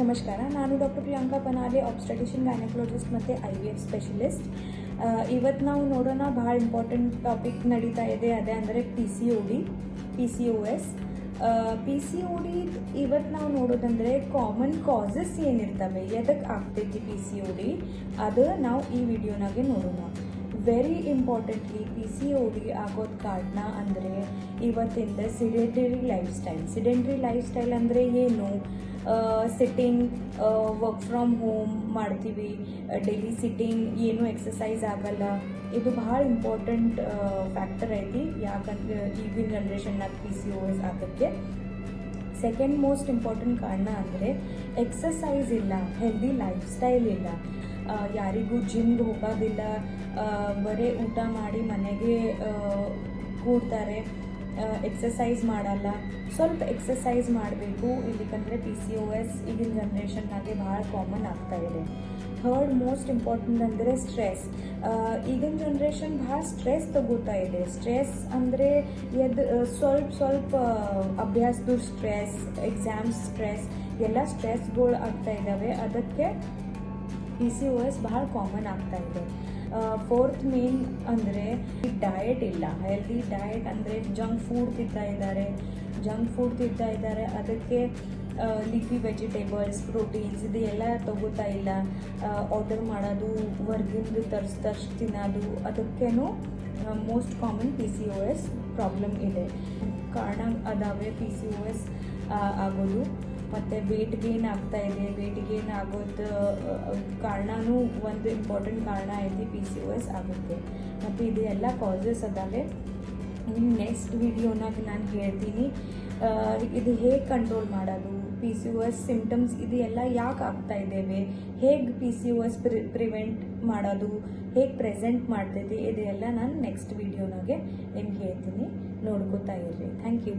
ನಮಸ್ಕಾರ. ನಾನು ಡಾಕ್ಟರ್ ಪ್ರಿಯಾಂಕಾ ಪನಾಲೆ ಆಬ್ಸ್ಟಟಿಷಿಯನ್ ಗೈನಕೊಲಜಿಸ್ಟ್ ಮತ್ತು ಐ ವಿ ಎಫ್ ಸ್ಪೆಷಲಿಸ್ಟ್ ಇವತ್ತು ನಾವು ನೋಡೋಣ ಭಾಳ ಇಂಪಾರ್ಟೆಂಟ್ ಟಾಪಿಕ್ ನಡೀತಾ ಇದೆ. ಅದೇ ಅಂದರೆ P C O D P C O S P C O D ಇವತ್ತು ನಾವು ನೋಡೋದಂದರೆ ಕಾಮನ್ ಕಾಸಸ್ ಏನಿರ್ತವೆ? ಎದಕ್ಕೆ ಆಗ್ತೈತಿ ಪಿ ಸಿ ಒ ಡಿ ಅದು ನಾವು ಈ ವಿಡಿಯೋನಾಗೆ ನೋಡೋಣ. Very importantly P C O D ಆಗೋದು ಕಾರಣ ಅಂದರೆ ಇವತ್ತಿಂದ sedentary life style sedentary life style ಅಂದರೆ ಏನು? ಸಿಟ್ಟಿಂಗ್ ವರ್ಕ್ ಫ್ರಮ್ ಹೋಮ್ ಮಾಡ್ತೀವಿ. ಡೈಲಿ ಸಿಟ್ಟಿಂಗ್ ಏನು ಎಕ್ಸಸೈಸ್ ಆಗಲ್ಲ. ಇದು ಭಾಳ ಇಂಪಾರ್ಟೆಂಟ್ ಫ್ಯಾಕ್ಟರ್ ಐತಿ. ಯಾಕಂದ್ರೆ ಈಗಿನ ಜನ್ರೇಷನ್ನಾಗ ಪಿ ಸಿ ಒ ಎಸ್ ಆಗೋಕ್ಕೆ ಸೆಕೆಂಡ್ ಮೋಸ್ಟ್ ಇಂಪಾರ್ಟೆಂಟ್ ಕಾರಣ ಅಂದರೆ ಎಕ್ಸಸೈಸ್ ಇಲ್ಲ ಹೆಲ್ದಿ ಲೈಫ್ ಸ್ಟೈಲ್ ಇಲ್ಲ ಯಾರಿಗೂ ಜಿಮ್ಗೆ ಹೋಗೋದಿಲ್ಲ. ಬರೇ ಊಟ ಮಾಡಿ ಮನೆಗೆ ಕೂಡ್ತಾರೆ ಎಕ್ಸಸೈಸ್ ಮಾಡಲ್ಲ. ಸ್ವಲ್ಪ ಎಕ್ಸಸೈಸ್ ಮಾಡಬೇಕು. ಇಲ್ಲಿಕಂದರೆ ಪಿ ಸಿ ಒ ಎಸ್ ಈಗಿನ ಜನ್ರೇಷನ್ನಾಗೆ ಭಾಳ ಕಾಮನ್ ಆಗ್ತಾ ಇದೆ. ಥರ್ಡ್ ಮೋಸ್ಟ್ ಇಂಪಾರ್ಟೆಂಟ್ ಅಂದರೆ ಸ್ಟ್ರೆಸ್ ಈಗಿನ ಜನ್ರೇಷನ್ ಭಾಳ ಸ್ಟ್ರೆಸ್ ತಗೋತಾ ಇದೆ. ಸ್ಟ್ರೆಸ್ ಅಂದರೆ ಎದು ಸ್ವಲ್ಪ ಸ್ವಲ್ಪ ಅಭ್ಯಾಸದ ಸ್ಟ್ರೆಸ್ ಎಕ್ಸಾಮ್ಸ್ ಸ್ಟ್ರೆಸ್ ಎಲ್ಲ ಸ್ಟ್ರೆಸ್ಗಳು ಆಗ್ತಾ ಇದ್ದಾವೆ ಅದಕ್ಕೆ ಪಿ ಸಿ ಒ ಎಸ್ ಭಾಳ ಕಾಮನ್ ಆಗ್ತಾ ಇದೆ. ಫೋರ್ತ್ ಮೇನ್ ಅಂದರೆ ಡಯಟ್ ಇಲ್ಲ. ಹೆಲ್ದಿ ಡಯಟ್ ಅಂದರೆ ಜಂಕ್ ಫುಡ್ ತಿಂತಾ ಇದ್ದಾರೆ. ಜಂಕ್ ಫುಡ್ ತಿಂತಾ ಇದ್ದಾರೆ. ಅದಕ್ಕೆ ಲಿಫಿ ವೆಜಿಟೇಬಲ್ಸ್ ಪ್ರೋಟೀನ್ಸ್ ಇದು ಎಲ್ಲ ತಗೋತಾ ಇಲ್ಲ. ಆರ್ಡರ್ ಮಾಡೋದು, ಹೊರ್ಗಿಂದ ತರ್ಸ್ ತರ್ಸ್ ತಿನ್ನೋದು. ಅದಕ್ಕೇನು most common P C O S problem ಇದೆ. ಕಾರಣ ಅದಾವೆ ಪಿ ಸಿ ಓ ಎಸ್ ಆಗೋದು. ಮತ್ತು ವೇಟ್ ಗೇನ್ ಆಗ್ತಾ ಇದೆ. ವೇಟ್ ಗೇನ್ ಆಗೋದು ಕಾರಣನೂ ಒಂದು ಇಂಪಾರ್ಟೆಂಟ್ ಕಾರಣ ಐತಿ ಪಿ ಸಿ ಒ ಎಸ್ ಆಗುತ್ತೆ. ಮತ್ತು ಇದು ಎಲ್ಲ ಕಾಸಸ್ ಅದಾವೆ. ಇನ್ನು ನೆಕ್ಸ್ಟ್ ವಿಡಿಯೋನಾಗ ನಾನು ಹೇಳ್ತೀನಿ. ಇದು ಹೇಗೆ ಕಂಟ್ರೋಲ್ ಮಾಡೋದು? P C O S symptoms ಇದು ಎಲ್ಲ ಯಾಕೆ ಆಗ್ತಾ ಇದ್ದೇವೆ? ಹೇಗೆ P C O S pre prevent ಮಾಡೋದು? ಹೇಗೆ ಪ್ರೆಸೆಂಟ್ ಮಾಡ್ತೈತಿ? ಇದೆಲ್ಲ ನಾನು ನೆಕ್ಸ್ಟ್ ವಿಡಿಯೋನಾಗೆ ನಿಮ್ಗೆ ಹೇಳ್ತೀನಿ. ನೋಡ್ಕೋತಾ ಇರ್ರಿ. Thank you